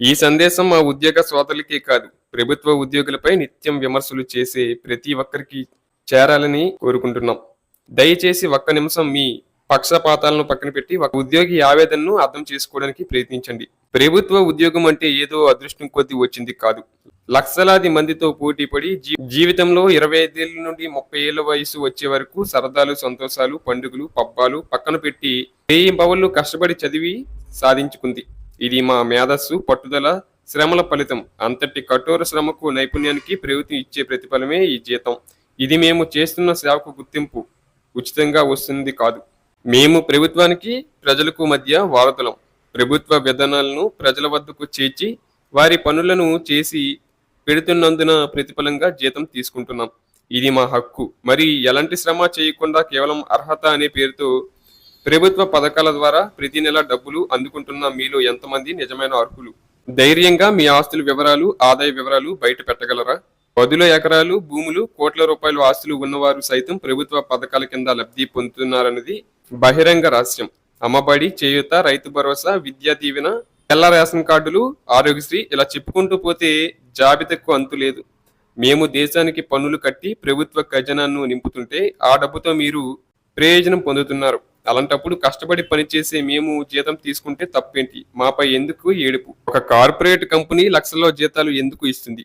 ఈ సందేశం మా ఉద్యోగ సోదరులకే కాదు ప్రభుత్వ ఉద్యోగులపై నిత్యం విమర్శలు చేసే ప్రతి ఒక్కరికి చేరాలని కోరుకుంటున్నాం. దయచేసి ఒక్క నిమిషం మీ పక్షపాతాలను పక్కన పెట్టి ఒక ఉద్యోగి ఆవేదనను అర్థం చేసుకోవడానికి ప్రయత్నించండి. ప్రభుత్వ ఉద్యోగం అంటే ఏదో అదృష్టం కొద్ది వచ్చింది కాదు. లక్షలాది మందితో పోటీ పడి జీవితంలో ఇరవై ఐదేళ్ళ నుండి ముప్పై ఏళ్ళ వయసు వచ్చే వరకు సరదాలు సంతోషాలు పండుగలు పబ్బాలు పక్కన పెట్టి వెయ్యి బవళ్ళు కష్టపడి చదివి సాధించుకుంది. ఇది మా మేధస్సు పట్టుదల శ్రమల ఫలితం. అంతటి కఠోర శ్రమకు నైపుణ్యానికి ప్రభుత్వం ఇచ్చే ప్రతిఫలమే ఈ జీతం. ఇది మేము చేస్తున్న సేవకు గుర్తింపు. ఉచితంగా వస్తుంది కాదు. మేము ప్రభుత్వానికి ప్రజలకు మధ్య వారతులం. ప్రభుత్వ విధానాలను ప్రజల వద్దకు చేర్చి వారి పనులను చేసి పెడుతున్నందున ప్రతిఫలంగా జీతం తీసుకుంటున్నాం. ఇది మా హక్కు. మరి ఎలాంటి శ్రమ చేయకుండా కేవలం అర్హత అనే పేరుతో ప్రభుత్వ పథకాల ద్వారా ప్రతి నెల డబ్బులు అందుకుంటున్న మీలో ఎంతమంది నిజమైన అర్హులు? ధైర్యంగా మీ ఆస్తుల వివరాలు ఆదాయ వివరాలు బయట పెట్టగలరా? పదుల ఎకరాలు భూములు కోట్ల రూపాయల ఆస్తులు ఉన్నవారు సైతం ప్రభుత్వ పథకాల కింద లబ్ధి పొందుతున్నారన్నది బహిరంగ రహస్యం. అమ్మబడి చేయూత రైతు భరోసా విద్యా దీవెన తెల్ల రేషన్ కార్డులు ఆరోగ్యశ్రీ ఇలా చెప్పుకుంటూ పోతే జాబితాకు అంతు లేదు. మేము దేశానికి పన్నులు కట్టి ప్రభుత్వ ఖజనాను నింపుతుంటే ఆ డబ్బుతో మీరు ప్రయోజనం పొందుతున్నారు. అలాంటప్పుడు కష్టపడి పనిచేసే మేము జీతం తీసుకుంటే తప్పేంటి? మాపై ఎందుకు ఏడుపు? ఒక కార్పొరేట్ కంపెనీ లక్షల్లో జీతాలు ఎందుకు ఇస్తుంది?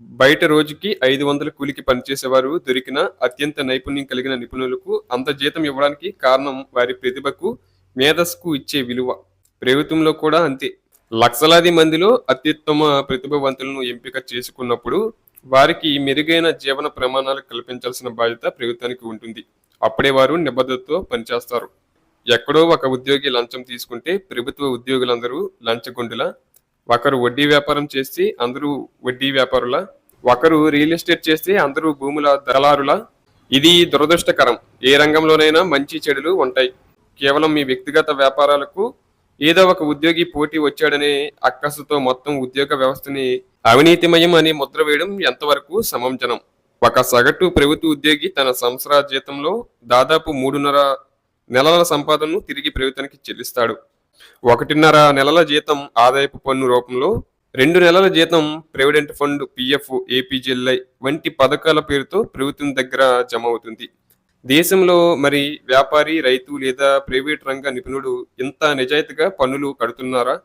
బయట రోజుకి ఐదు వందల కూలికి పనిచేసేవారు దొరికిన అత్యంత నైపుణ్యం కలిగిన నిపుణులకు అంత జీతం ఇవ్వడానికి కారణం వారి ప్రతిభకు మేధస్సుకు ఇచ్చే విలువ. ప్రభుత్వంలో కూడా అంతే. లక్షలాది మందిలో అత్యుత్తమ ప్రతిభావంతులను ఎంపిక చేసుకున్నప్పుడు వారికి మెరుగైన జీవన ప్రమాణాలు కల్పించాల్సిన బాధ్యత ప్రభుత్వానికి ఉంటుంది. అప్పుడే వారు నిబద్ధతతో పనిచేస్తారు. ఎక్కడో ఒక ఉద్యోగి లంచం తీసుకుంటే ప్రభుత్వ ఉద్యోగులందరూ లంచగొండుల. ఒకరు వడ్డీ వ్యాపారం చేస్తే అందరూ వడ్డీ వ్యాపారుల. ఒకరు రియల్ ఎస్టేట్ చేస్తే అందరూ భూముల దళారుల. ఇది దురదృష్టకరం. ఏ రంగంలోనైనా మంచి చెడులు ఉంటాయి. కేవలం మీ వ్యక్తిగత వ్యాపారాలకు ఏదో ఒక ఉద్యోగి పోటీ వచ్చాడనే అక్కసుతో మొత్తం ఉద్యోగ వ్యవస్థని అవినీతిమయం అని ముద్ర వేయడం ఎంతవరకు సమంజనం? ఒక సగటు ప్రభుత్వ ఉద్యోగి తన సంవత్సర జీతంలో దాదాపు మూడున్నర నెలల సంపాదనను తిరిగి ప్రభుత్వానికి చెల్లిస్తాడు. ఒకటిన్నర నెలల జీతం ఆదాయపు పన్ను రూపంలో రెండు నెలల జీతం ప్రెవిడెంట్ ఫండ్ పిఎఫ్ ఏపీజీఎల్ఐ వంటి పథకాల పేరుతో ప్రభుత్వం దగ్గర జమ అవుతుంది. దేశంలో మరి వ్యాపారి రైతు లేదా ప్రైవేట్ రంగ నిపుణుడు ఇంత నిజాయితీగా పన్నులు కడుతున్నారా?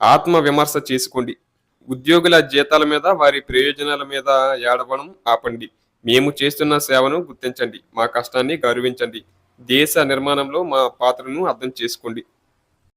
ఆత్మ విమర్శ చేసుకోండి. ఉద్యోగుల జీతాల మీద వారి ప్రయోజనాల మీద ఏడవడం ఆపండి. మేము చేస్తున్న సేవను గుర్తించండి. మా కష్టాన్ని గౌరవించండి. దేశ నిర్మాణంలో మా పాత్రను అర్థం చేసుకోండి.